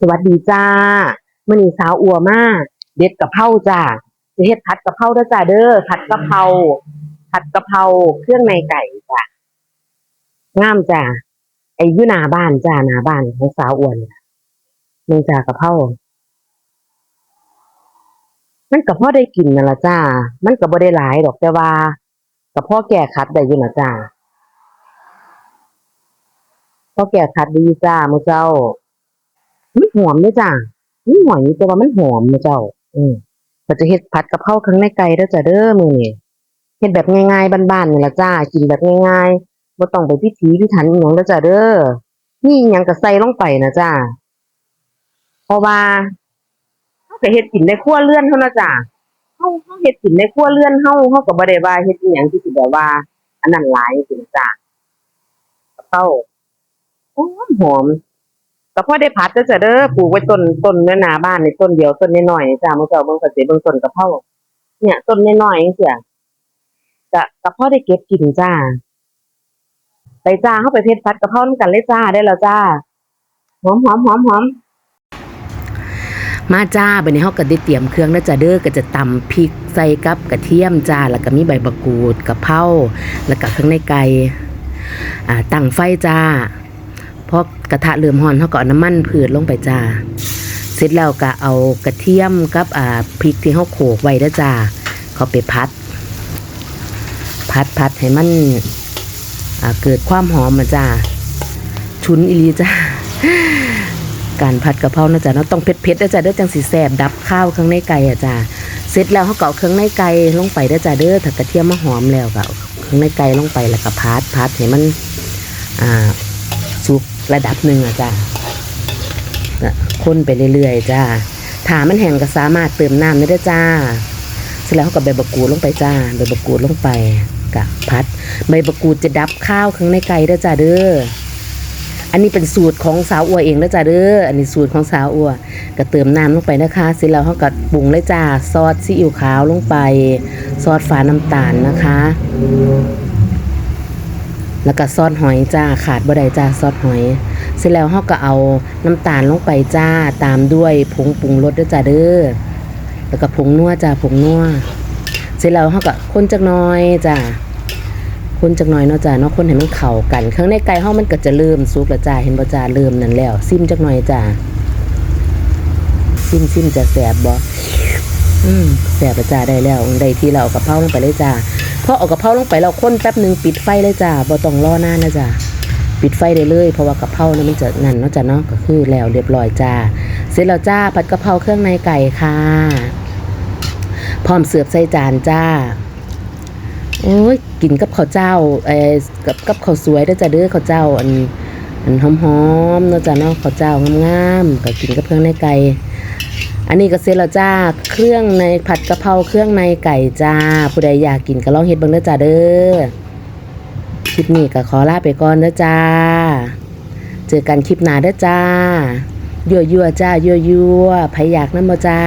สวัสดีจ้ามื้อนี้สาวอัวมาเด็ดกะเพราจ้าสิเฮ็ดผัดกะเพราด้จ้าเด้อผัดกะเพราผัดกะเพราเครื่องในไก่จ้างามจ้าไอ้ยู่หน้าบ้านจ้าหน้าบ้านของสาวอ้วนนี่จ้ากะเพรามันก็พอได้กินนั่นล่ะจ้า มันก็บ่ได้หลายดอกแต่ว่าก็พอแก้คัดได้อยู่นะจ้าพอแก้คัดดีจ้ามื้อเจ้า มันหอมเด้อจ้ามันหอยแต่ว่ามันหอมนะเจ้า อืมก็จะเฮ็ดผัดกะเพราข้งในไก่เด้อจ้าเด้อมือนี้เฮ็ดแบบง่ายๆบ้านๆนี่ละจ้ากินแบบง่ายๆบ่ต้องไปพิถีพิถันอีหยังเด้อจ้าเด้อมีอิหยังก็ใส่ลงไปนะจ้าเพราะว่าเฮาก็เฮ็ดกินในครัวเรือนเท่านั้นจ้าเฮาเฮาเฮ็ดกินในครัวเรือนเฮาเฮาก็บ่ได้ว่าเฮ็ดอีหยังที่สิแบบว่า อันนั้นหลายจังซี่นะจ้ากะเพราหอมหอม ก็พอได้พัดเด้อจ้ะเด้อปลูกไว้ต้นต้นเนื้อหนาบ้านในต้นเดียวต้นน้อยๆจ้ามื่อเจ้าเบิ่งก็สิเบิ่งต้นกะเพราเนี่ยต้นน้อยๆจังซี่ก็ก็พอได้เก็บกินจ้าไปจ้าเฮาไปเพชรพัดกะเพรานำกันเลยจ้าได้แล้วจ้าหอมหอมหอมหอมมาจ้าบัดนี้เฮาก็ได้เตรียมเครื่องแล้วจ้าเด้อก็จะตำพริกใส่กับกระเทียมจ้าแล้วก็มีใบมะกูดกะเพราแล้วก็เครื่องในไก่อ่าตั้งไฟจ้า พอกระทะเริ่มร้อนเขาก็เอาน้ำมันพืชลงไปจ้า เสร็จแล้วก็เอากระเทียมกับอ่าพริกที่เขาโขกไว้แล้วจ้าเขาไปพัด พัดพัดให้มันอ่าเกิดความหอมมาจ้า ชุนอีลีจ้า การผัดกะเพรานะจ๊ะเนาะต้องเผ็ดๆนะจ๊ะเด้อจังสีแสบดับข้าวเครื่องในไก่อะจ้าเสร็จแล้วเขาก็เอาเครื่องในไก่ลงไปนะจ๊ะเด้อถ้ากระเทียมมาหอมแล้วก็เอาเครื่องในไก่ลงไปแล้วก็พัดพัดให้มันอ่า ระดับหนึ่งอะจ้าคนไปเรื่อยๆจ้าถามันแห้งก็สามารถเติมน้ำได้จ้าเสร็จแล้วเขาก็ใบบักกูดลงไปจ้าใบบักกูดลงไปกะพัด ใบบักกูดจะดับข้าวข้างในไก่เด้จ้าเด้ออันนี้เป็นสูตรของสาวอัวเองเด้จ้าเด้อ อันนี้สูตรของสาวอัวก็เติมน้ำลงไปนะคะเสร็จแล้วเขาก็ปรุงเลยจ้า ซอสซีอิ๊วขาวลงไป ซอสฝาน้ำตาลนะคะ แล้วก็ซอสหอยจ้าขาดบ่ได้จ้าซอสหอย เสร็จแล้วเฮาก็เอาน้ำตาลลงไปจ้าตามด้วยผงปรุงรสด้วยจ้าเด้อแล้วก็ผงนัวจ้าผงนัวเสร็จแล้วเฮาก็คนจักหน่อยจ้าคนจักหน่อยเนาะจ้าเนาะคนให้มันเข้ากันข้างในไก่เฮามันก็จะเริ่มสุกแล้วจ้าเห็นบ่จ้าเริ่มนั่นแล้วซิมจักหน่อยจ้าซิมซิมจะแสบบ่อืมแสบแล้วจ้าได้แล้วได้ที่เราเอากะเพราลงไปเลยจ้า พอเอากระเพราลงไปเราค้นแป๊บหนึ่งปิดไฟเลยจ้าบ่ต้องรอนานนะจ้าปิดไฟได้เลย เพราะว่ากระเพราเนี่ยมันจะนั่นเนาะจ้าเนาะก็คือแล้วเรียบร้อยจ้าเสร็จแล้วจ้าผัดกระเพราเครื่องในไก่ค่ะ พร้อมเสิร์ฟใส่จานจ้าโอ้ยกินกับข้าวเจ้าเอ่อกับกับข้าวสวยด้อจ้าเด้อข้าวเจ้าอันอันหอมๆเนาะจ้าเนาะข้าวเจ้างามๆก็กินกับเครื่องในไก่ อันนี้ก็เสร็จแล้วจ้า เครื่องในผัดกะเพราเครื่องในไก่จ้า ผู้ใดอยากกินก็ลองเฮ็ดเบิ่งเด้อจ้าเด้อ คลิปนี้ก็ขอลาไปก่อนเด้อจ้า เจอกันคลิปหน้าเด้อจ้า ยั่วยั่วๆจ้ายั่วยั่วๆไผอยากนำบ่จ้า